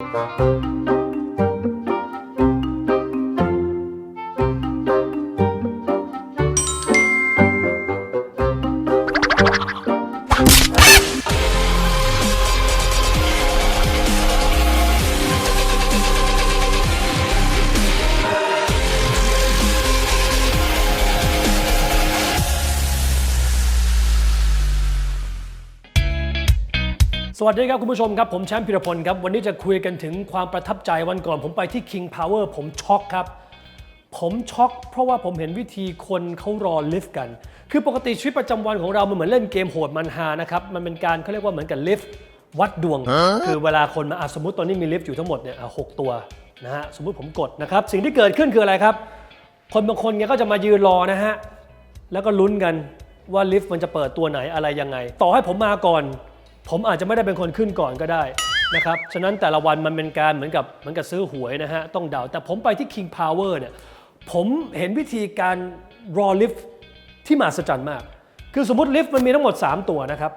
Música สวัสดีครับคุณผู้ชมครับผมแชมป์พิรพลครับ วันนี้จะคุยกันถึงความประทับใจวันก่อนผมไปที่ King Power ผมช็อกครับ ผมช็อกเพราะว่าผมเห็นวิธีคนเขารอลิฟต์กัน คือปกติชีวิตประจำวันของเรา มันเหมือนเล่นเกมโหดมันฮานะครับ มันเป็นการเขาเรียกว่าเหมือนกับลิฟต์วัดดวง คือเวลาคนมาอะสมมติตอนนี้มีลิฟต์อยู่ทั้งหมดเนี่ยอะหกตัวนะฮะสมมุติผมกดนะครับสิ่งที่เกิดขึ้นคืออะไรครับ คนบางคนเนี่ยก็จะมายืนรอนะฮะแล้วก็ลุ้นกันว่าลิฟต์มันจะเปิดตัวไหนอะไรยังไง ต่อให้ผมมาก่อน ผมอาจจะไม่ได้เป็นคนขึ้นก่อนก็ได้นะครับ ฉะนั้นแต่ละวันมันเป็นการเหมือนกับเหมือนกับซื้อหวยนะฮะ ต้องเดา แต่ผมไปที่ King Power เนี่ย ผมเห็นวิธีการรอลิฟต์ที่มหัศจรรย์มาก คือสมมติลิฟต์มันมีทั้งหมด 3 ตัวนะครับ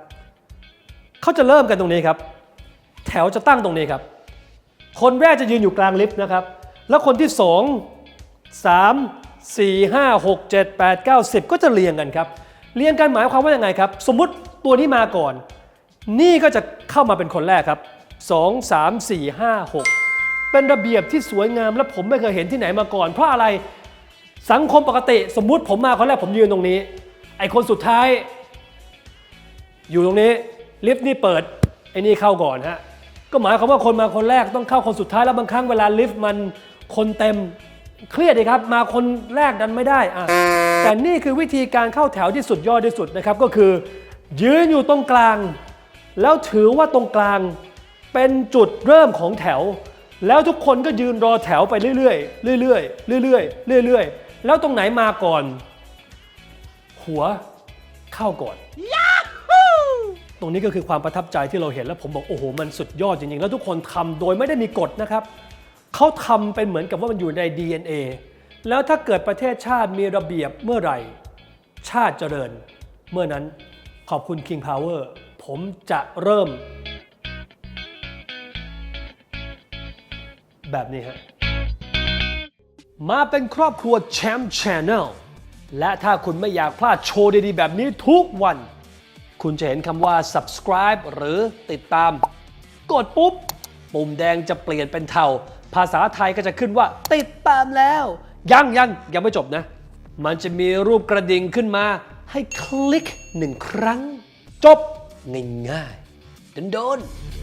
เขาจะเริ่มกันตรงนี้ครับ แถวจะตั้งตรงนี้ครับ คนแรกจะยืนอยู่กลางลิฟต์นะครับ แล้วคนที่ 2 3 4 5 6 7 8 9 10 ก็จะเรียงกันครับ เรียงกันหมายความว่ายังไงครับ สมมติตัวนี้มาก่อน นี่ก็จะเข้ามาเป็นคนแรกครับ 2 3 4 5 6 เป็นระเบียบที่สวยงามและผมไม่เคยเห็นที่ไหนมาก่อน เพราะอะไรสังคมปกติสมมุติผมมาคนแรกผมยืนตรงนี้ ไอคนสุดท้าย อยู่ตรงนี้ลิฟต์นี่เปิดไอนี่เข้าก่อนฮะก็หมายความว่าคนมาคนแรกต้องเข้าคนสุดท้ายแล้วบางครั้งเวลาลิฟต์มันคนเต็มเครียดเลยครับ มาคนแรกดันไม่ได้อะแต่นี่คือวิธีการเข้าแถวที่สุดยอดที่สุดนะครับก็คือ ยืนอยู่ตรงกลาง แล้วถือว่าตรงกลางเป็นจุดเริ่มของแถว แล้วทุกคนก็ยืนรอแถวไปเรื่อยๆเรื่อยๆเรื่อยๆเรื่อยๆ แล้วตรงไหนมาก่อน หัวเข้าก่อน ตรงนี้ก็คือความประทับใจที่เราเห็นแล้วผมบอกโอ้โหมันสุดยอดจริงๆ แล้วทุกคนทำโดยไม่ได้มีกฎนะครับเขาทำเป็นเหมือนกับว่ามันอยู่ใน DNA แล้วถ้าเกิดประเทศชาติมีระเบียบเมื่อไหร่ ชาติเจริญ เมื่อนั้นขอบคุณ King Power ผมจะเริ่ม แบบนี้ฮะ มาเป็นครอบครัวแชมป์ชน n ลและถ้าคุณไม่อยากพลาดโชว์ดีๆ แบบนี้ทุกวัน คุณจะเห็นคำว่า subscribe หรือติดตาม กดปุ๊บ ปุ่มแดงจะเปลี่ยนเป็นเทา ภาษาไทยก็จะขึ้นว่า ติดตามแล้ว ยังยังยังไม่จบนะ มันจะมีรูปกระดิ่งขึ้นมาให้คลิกหนึ่งครั้ง จบ ง่ายๆโดนๆ